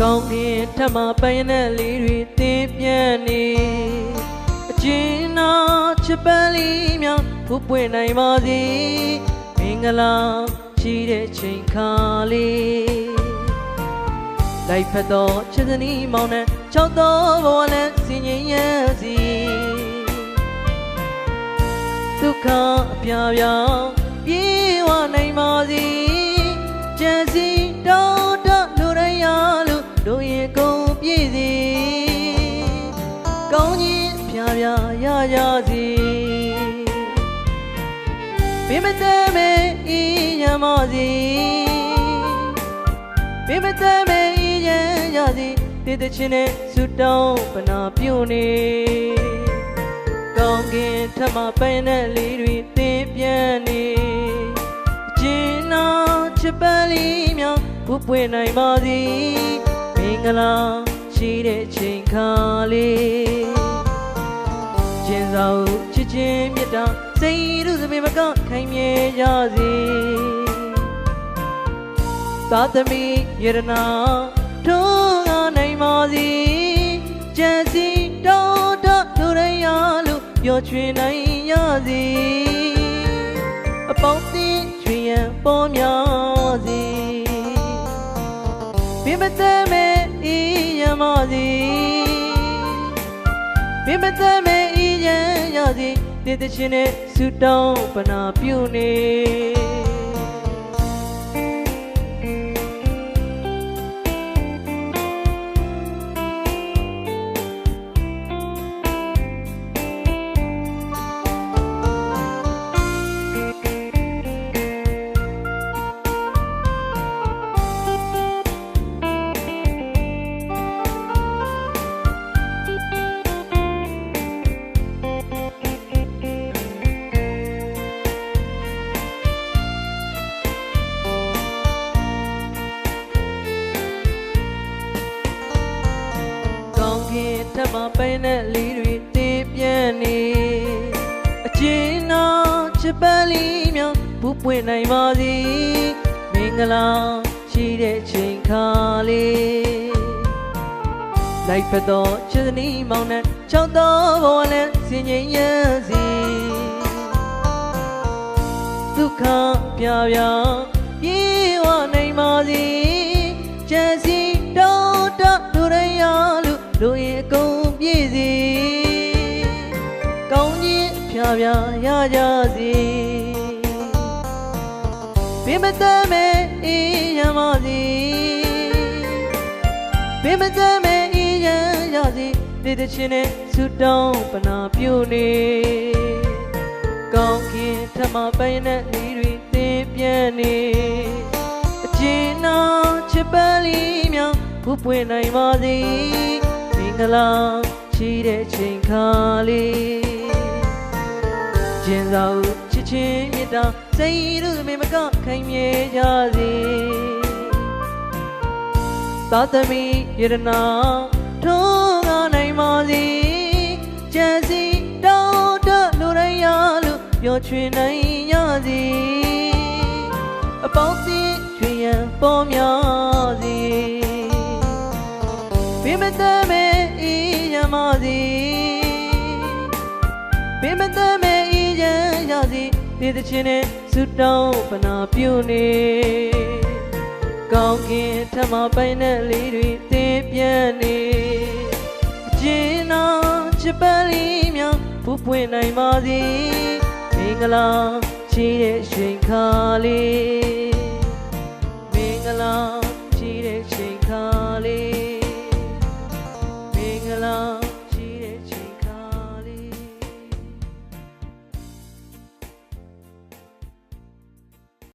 ကောင်းကင်ထပ်မပိုင်တဲ့လေးတွေတင်းပြန့်နေအကျဉ်းနာချစ်ပန်းလေးများဖူးပွင့်နိုင်ပါစေမင်္ဂလာရှိတဲ့ချိန်ခါလေးလိုက်ဖက်သောချစ်စနီးမောင်နှံချောက်သောဘဝနဲ့စင်ရင်ရစီဒုက္ခအပြာပြာပြေ ကောင်းကြီးအပြာပြာရရစီမင်းမတမ်းမေဤရမစီမင်းမတမ်းမေဤရရစီတည်တချင်းနဲ့ဆုတောင်းပနာပြုနေကောင်းကင်ထမပန်းတဲ့လေးတွေတင်းပြန့်နေအကျဉ်းနာချစ်ပန်းလေးများဘုပွင့်နိုင်ပါစေမင်္ဂလာ ရှိတဲ့ချိန်ခါလေးကျင်စာဟုချစ်ချင်းမြတ်တာစိတ်ရုစမေမကခိုင်မြဲကြစေသာသမီယရနာထုံးငါနိုင်ပါစေကြံစီတောင်းတလူရရလို့ပြောချွေနိုင်ရစေအပေါင်းသင်းချွေရန်ပေါ်များစေပြမတဲ့မဲ့ ဤရမစီပြမတဲ့မဲ့ဤရန်ရစီတည်တချင်းနဲ့ဆူတောင်းပနာပြုနေ င်းကင်ထပ်မပိုင်တဲ့လေးတွေတင်းပြန့်နေအကျဉ်းနာချစ်ပန်းလေးများဘူပွင့်နိုင်ပါစေမင်္ဂလာရှိတဲ့ချိန်ခါလေးလိုက်ဖက်သောချစ်စနီးမောင်နှံချောင်းသောဘဝနဲ့စင်ငိမ်ရစီဒုက္ခပြပြ ဖြာဖြာရကြစီပြမတမ်းမဲအေးရမစီပြမတမ်းမဲအေးရရစီတည်တချင်းနဲ့ဆူတောင်းပနာပြုနေကောင်းခင်ထမပိုင်တဲ့လေးတွေတင်းပြန့်နေအကျဉ်းနာချစ်ပန်းလေးများဖူးပွင့်နိုင်ပါစေမင်္ဂလာရှိတဲ့ချိန်ခါလေး ကျင်စာဟုချစ်ချင်းမြတ်တာစိတ်ရုမေမကခိုင်မြဲကြစေသာသမီယရနာထုံးငါနိုင်ပါစေကြံစီတောင်းတလူရရလို့ပြောချွေနိုင်ရစေအပေါင်းသင်းချွေရန်ပေါ်များစေပြမတမ်းမဲဤရမစီပြမတမ်းမဲ ချမ်းရစေဒေသချင်းနဲ့ဆုတောင်းပနာပြုနေကောင်းကင်ထမပိုင်နဲ့လေးတွေသင်ပြန်နေအကျဉ်းနာချစ်ပန်းလေးများဖူးပွင့်နိုင်ပါစေမင်္ဂလာရှိတဲ့ချိန်ခါလေးမင်္ဂလာရှိတဲ့ချိန်ခါလေးမင်္ဂလာ